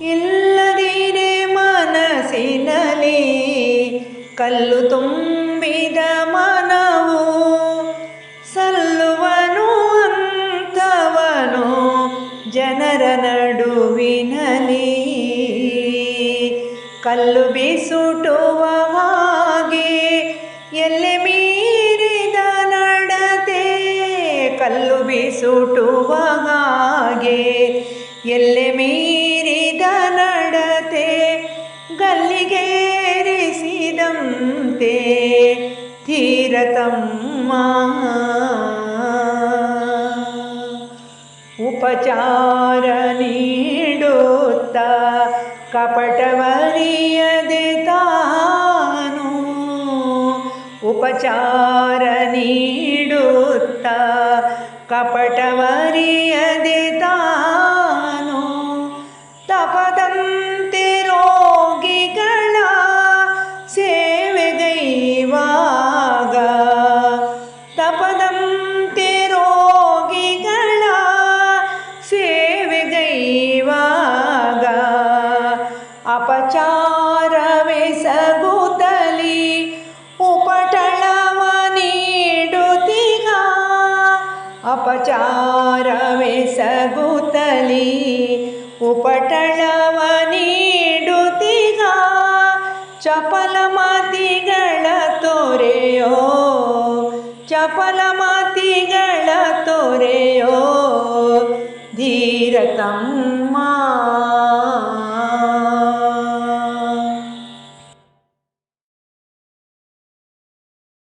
ಇಲ್ಲದಿರೆ ಮನಸ್ಸಿನಲ್ಲಿ ಕಲ್ಲು ತುಂಬಿದ ಮನವು ಸಲ್ಲುವನು ಅಂತವನು ಜನರ ನಡುವಿನಲ್ಲಿ. ಕಲ್ಲು ಬಿಸುಟುವ ಹಾಗೆ ಎಲ್ಲೆ ಮೀರಿದ ನಡತೆ ಕಲ್ಲು ಬಿಸುಟುವ ಹಾಗೆ ಎಲ್ಲೆ ಗಲ್ಲಿಗೇರಿಸಿದಂತೆ ತೀರತಮ್ಮ. ಉಪಚಾರ ನೀಡುತ್ತ ಕಪಟವರಿಯದೆ ತಾನು. ಉಪಚಾರ ನೀಡುತ್ತ ಕಪಟವರಿಯದೆ ತಾನು. ಸೇವೆಗೈವಾಗ ಅಪಚಾರವೆಸಗುತ್ತಲಿ ಉಪಟಳವ ನೀಡುತ್ತೀಗ ಅಪಚಾರವೆಸಗುತ್ತಲಿ ಉಪಟಳವ ನೀಡುತ್ತೀಗ ಚಪಲ ಮಾತಿಗಳ ತೋರೆಯೋ ಚಪಲ ಮಾತಿಗಳ ತೋರೆಯೋ ಧೀರತಮ್ಮ